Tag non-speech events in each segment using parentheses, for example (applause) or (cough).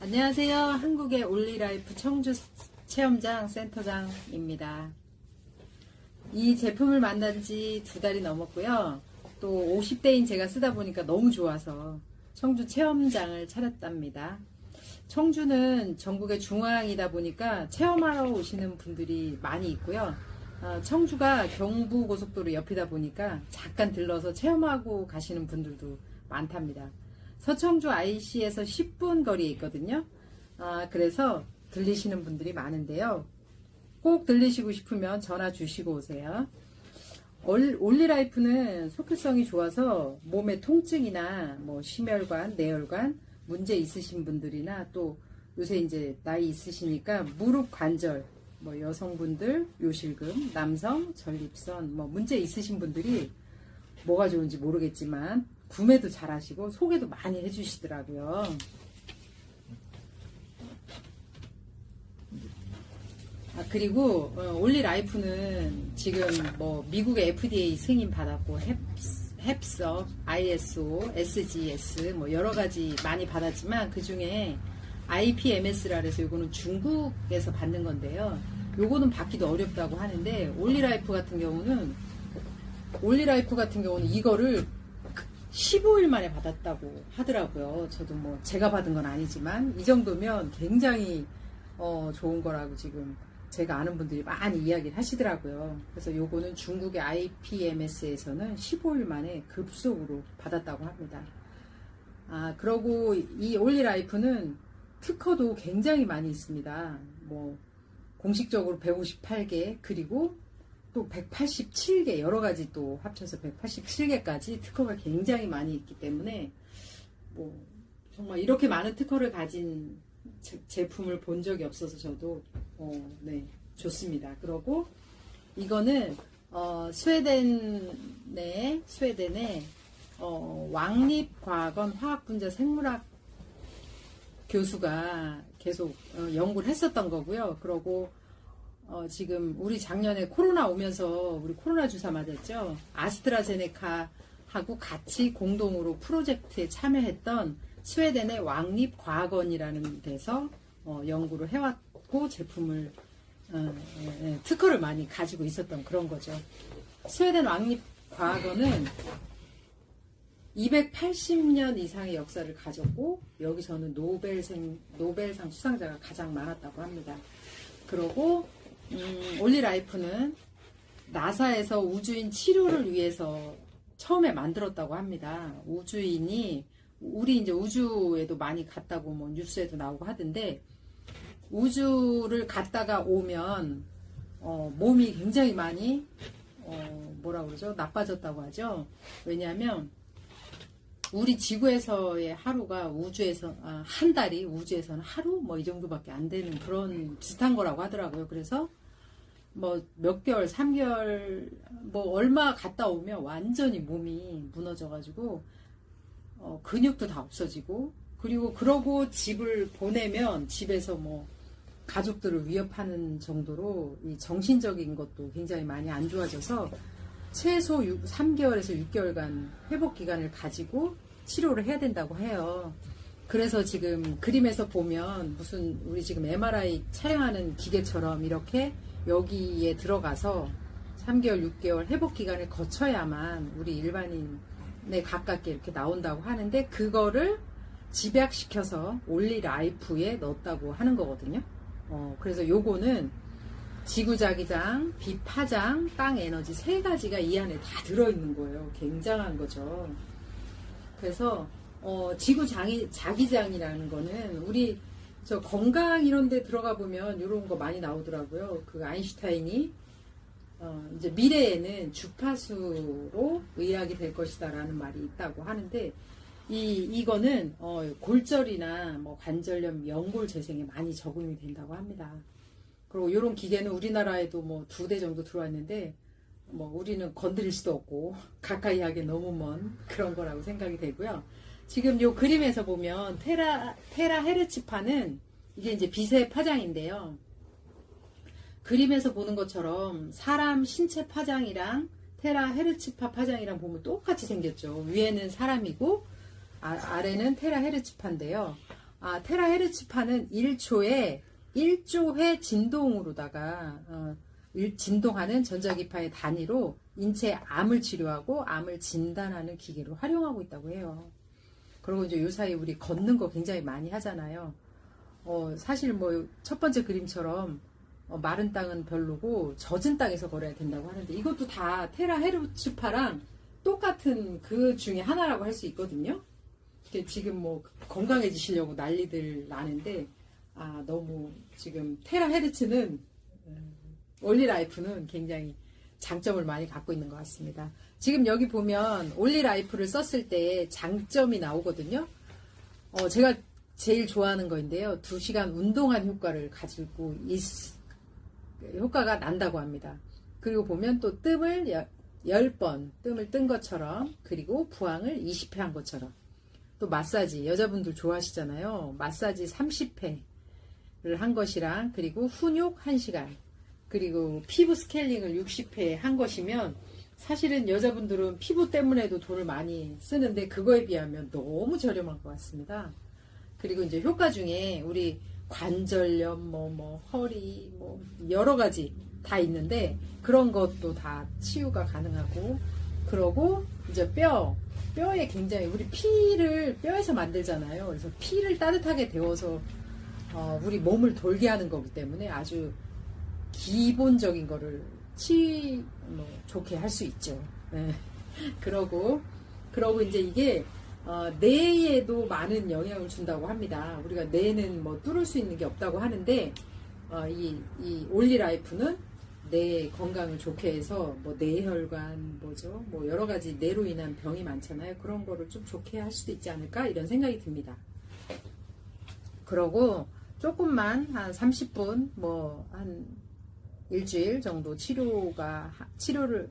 안녕하세요. 한국의 올리라이프 청주 체험장 센터장입니다. 이 제품을 만난 지 두 달이 넘었고요. 또 50대인 제가 쓰다 보니까 너무 좋아서 청주 체험장을 차렸답니다. 청주는 전국의 중앙이다 보니까 체험하러 오시는 분들이 많이 있고요. 어, 청주가 경부고속도로 옆이다 보니까 잠깐 들러서 체험하고 가시는 분들도 많답니다. 서청주 IC에서 10분 거리에 있거든요. 아, 그래서 들리시는 분들이 많은데요. 꼭 들리시고 싶으면 전화 주시고 오세요. 올- 올리라이프는 속효성이 좋아서 몸의 통증이나 뭐 심혈관, 내혈관 문제 있으신 분들이나 또 요새 이제 나이 있으시니까 무릎 관절, 뭐 여성분들 요실금, 남성 전립선 뭐 문제 있으신 분들이 뭐가 좋은지 모르겠지만 구매도 잘 하시고 소개도 많이 해주시더라고요. 아, 그리고 어, 올리라이프는 지금 뭐 미국의 FDA 승인 받았고 햅스, 햅서, ISO, SGS 뭐 여러 가지 많이 받았지만 그 중에 IPMS라 그래서 이거는 중국에서 받는 건데요. 요거는 받기도 어렵다고 하는데 올리라이프 같은 경우는 올리라이프 같은 경우는 이거를 15일 만에 받았다고 하더라고요. 저도 뭐 제가 받은 건 아니지만 이 정도면 굉장히 어, 좋은 거라고 지금 제가 아는 분들이 많이 이야기를 하시더라고요. 그래서 요거는 중국의 IPMS에서는 15일 만에 급속으로 받았다고 합니다. 아, 그러고 이 올리라이프는 특허도 굉장히 많이 있습니다. 뭐 공식적으로 158개 그리고 또 187개 여러 가지 또 합쳐서 187개까지 특허가 굉장히 많이 있기 때문에 뭐 정말 이렇게 많은 특허를 가진 제- 제품을 본 적이 없어서 저도 어, 네 좋습니다. 그러고 이거는 어, 스웨덴의 스웨덴의 어, 왕립과학원 화학분자 생물학 교수가 계속 어, 연구를 했었던 거고요. 그러고 어, 지금 우리 작년에 코로나 오면서 우리 코로나 주사 맞았죠. 아스트라제네카하고 같이 공동으로 프로젝트에 참여했던 스웨덴의 왕립과학원이라는 데서 어, 연구를 해왔고 제품을 어, 예, 예, 특허를 많이 가지고 있었던 그런 거죠. 스웨덴 왕립과학원은 280년 이상의 역사를 가졌고 여기서는 노벨생 노벨상 수상자가 가장 많았다고 합니다. 그리고 음, 올리라이프는 나사에서 우주인 치료를 위해서 처음에 만들었다고 합니다. 우주인이 우리 이제 우주에도 많이 갔다고 뭐 뉴스에도 나오고 하던데 우주를 갔다가 오면 어, 몸이 굉장히 많이 어, 뭐라 그러죠 나빠졌다고 하죠. 왜냐하면 우리 지구에서의 하루가 우주에서 아, 한 달이 우주에서는 하루 뭐 이 정도밖에 안 되는 그런 비슷한 거라고 하더라고요. 그래서 뭐 몇 개월, 3개월 뭐 얼마 갔다 오면 완전히 몸이 무너져가지고 어, 근육도 다 없어지고 그리고 그러고 집을 보내면 집에서 뭐 가족들을 위협하는 정도로 이 정신적인 것도 굉장히 많이 안 좋아져서 최소 6, 3개월에서 6개월간 회복 기간을 가지고 치료를 해야 된다고 해요. 그래서 지금 그림에서 보면 무슨 우리 지금 MRI 촬영하는 기계처럼 이렇게 여기에 들어가서 3개월, 6개월 회복 기간을 거쳐야만 우리 일반인에 가깝게 이렇게 나온다고 하는데 그거를 집약시켜서 올리 라이프에 넣었다고 하는 거거든요. 어, 그래서 요거는 지구자기장, 비파장, 땅 에너지 세 가지가 이 안에 다 들어있는 거예요. 굉장한 거죠. 그래서 어, 지구 장이, 자기장이라는 거는 우리 저 건강 이런 데 들어가 보면 이런 거 많이 나오더라고요. 그 아인슈타인이 어, 이제 미래에는 주파수로 의학이 될 것이다라는 말이 있다고 하는데 이 이거는 어, 골절이나 뭐 관절염, 연골 재생에 많이 적용이 된다고 합니다. 그리고 이런 기계는 우리나라에도 뭐 두 대 정도 들어왔는데 뭐 우리는 건드릴 수도 없고 (laughs) 가까이 하기 너무 먼 그런 거라고 생각이 되고요. 지금 요 그림에서 보면 테라 테라 헤르츠파는 이게 이제 빛의 파장인데요. 그림에서 보는 것처럼 사람 신체 파장이랑 테라 헤르츠파 파장이랑 보면 똑같이 생겼죠. 위에는 사람이고 아, 아래는 테라 헤르츠파인데요. 아, 테라 헤르츠파는 1초에 1조회 진동으로다가 어, 일- 진동하는 전자기파의 단위로 인체 암을 치료하고 암을 진단하는 기계로 활용하고 있다고 해요. 그리고 이제 요 사이 우리 걷는 거 굉장히 많이 하잖아요. 어, 사실 뭐 첫 번째 그림처럼 어, 마른 땅은 별로고 젖은 땅에서 걸어야 된다고 하는데 이것도 다 테라 헤르츠파랑 똑같은 그 중에 하나라고 할 수 있거든요. 이게 지금 뭐 건강해지시려고 난리들 나는데 아 너무 지금 테라 헤르츠는 음, 올리라이프는 굉장히 장점을 많이 갖고 있는 것 같습니다. 지금 여기 보면 올리라이프를 썼을 때 장점이 나오거든요. 어, 제가 제일 좋아하는 거인데요. 2시간 운동한 효과를 가지고 있, 효과가 난다고 합니다. 그리고 보면 또 뜸을 여- 10번, 뜸을 뜬 것처럼, 그리고 부항을 20회 한 것처럼. 또 마사지, 여자분들 좋아하시잖아요. 마사지 30회를 한 것이랑, 그리고 훈육 1시간, 그리고 피부 스케일링을 60회 한 것이면, 사실은 여자분들은 피부 때문에도 돈을 많이 쓰는데, 그거에 비하면 너무 저렴한 것 같습니다. 그리고 이제 효과 중에 우리 관절염, 뭐, 뭐, 허리, 뭐, 여러 가지 다 있는데, 그런 것도 다 치유가 가능하고, 그러고, 이제 뼈, 뼈에 굉장히, 우리 피를 뼈에서 만들잖아요. 그래서 피를 따뜻하게 데워서, 어, 우리 몸을 돌게 하는 거기 때문에 아주 기본적인 거를 치, 뭐, 좋게 할 수 있죠. 네. (laughs) 그러고, 그러고 이제 이게, 어, 뇌에도 많은 영향을 준다고 합니다. 우리가 뇌는 뭐 뚫을 수 있는 게 없다고 하는데, 어, 이, 이 올리라이프는 뇌 건강을 좋게 해서 뭐 뇌혈관 뭐죠? 뭐 여러 가지 뇌로 인한 병이 많잖아요. 그런 거를 좀 좋게 할 수도 있지 않을까? 이런 생각이 듭니다. 그러고 조금만 한 30분 뭐한 일주일 정도 치료가 하- 치료를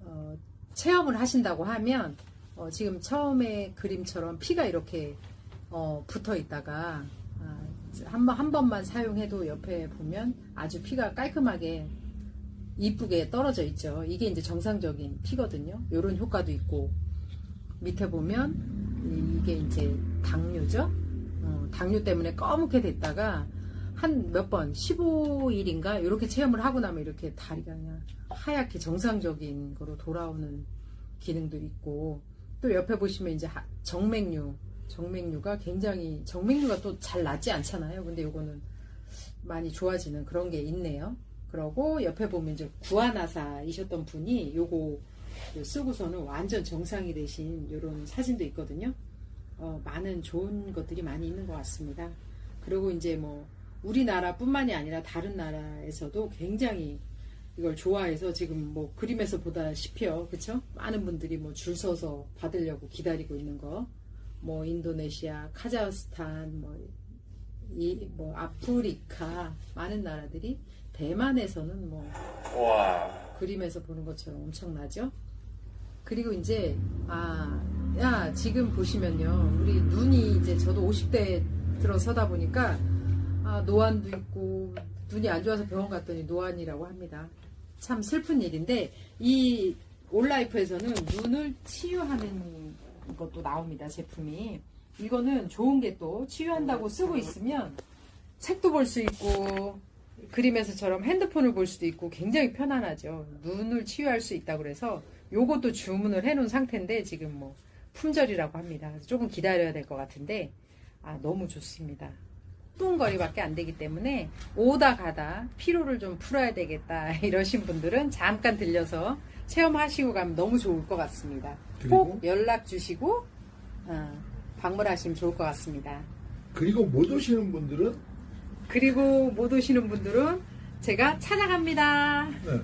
어, 체험을 하신다고 하면 어, 지금 처음에 그림처럼 피가 이렇게 어, 붙어 있다가 아, 한, 번, 한 번만 사용해도 옆에 보면 아주 피가 깔끔하게 이쁘게 떨어져 있죠. 이게 이제 정상적인 피거든요. 이런 효과도 있고 밑에 보면 이게 이제 당뇨죠. 어, 당뇨 때문에 검게 됐다가 한 몇 번, 15일인가 이렇게 체험을 하고 나면 이렇게 다리가 그냥 하얗게 정상적인 거로 돌아오는 기능도 있고 또 옆에 보시면 이제 하- 정맥류, 정맥류가 굉장히 정맥류가 또 잘 낫지 않잖아요. 근데 요거는 많이 좋아지는 그런 게 있네요. 그러고 옆에 보면 이제 구아나사이셨던 분이 요거 쓰고서는 완전 정상이 되신 이런 사진도 있거든요. 어, 많은 좋은 것들이 많이 있는 것 같습니다. 그리고 이제 뭐 우리나라뿐만이 아니라 다른 나라에서도 굉장히 이걸 좋아해서 지금 뭐 그림에서 보다시피요, 그쵸? 많은 분들이 뭐 줄 서서 받으려고 기다리고 있는 거, 뭐 인도네시아, 카자흐스탄, 뭐, 이, 뭐 아프리카 많은 나라들이 대만에서는 뭐 와. 그림에서 보는 것처럼 엄청나죠? 그리고 이제, 아, 야, 지금 보시면요. 우리 눈이 이제 저도 50대 들어서다 보니까, 아, 노안도 있고, 눈이 안 좋아서 병원 갔더니 노안이라고 합니다. 참 슬픈 일인데, 이 올라이프에서는 눈을 치유하는 것도 나옵니다, 제품이. 이거는 좋은 게 또 치유한다고 쓰고 있으면 책도 볼 수 있고, 그림에서처럼 핸드폰을 볼 수도 있고 굉장히 편안하죠. 눈을 치유할 수 있다고 그래서 요것도 주문을 해놓은 상태인데 지금 뭐 품절이라고 합니다. 조금 기다려야 될 것 같은데 아 너무 좋습니다. 뚱거리밖에 안 되기 때문에 오다 가다 피로를 좀 풀어야 되겠다 (laughs) 이러신 분들은 잠깐 들려서 체험하시고 가면 너무 좋을 것 같습니다. 꼭? 연락 주시고 어, 방문하시면 좋을 것 같습니다. 그리고 못 오시는 분들은 그리고 못 오시는 분들은 제가 찾아갑니다. 네.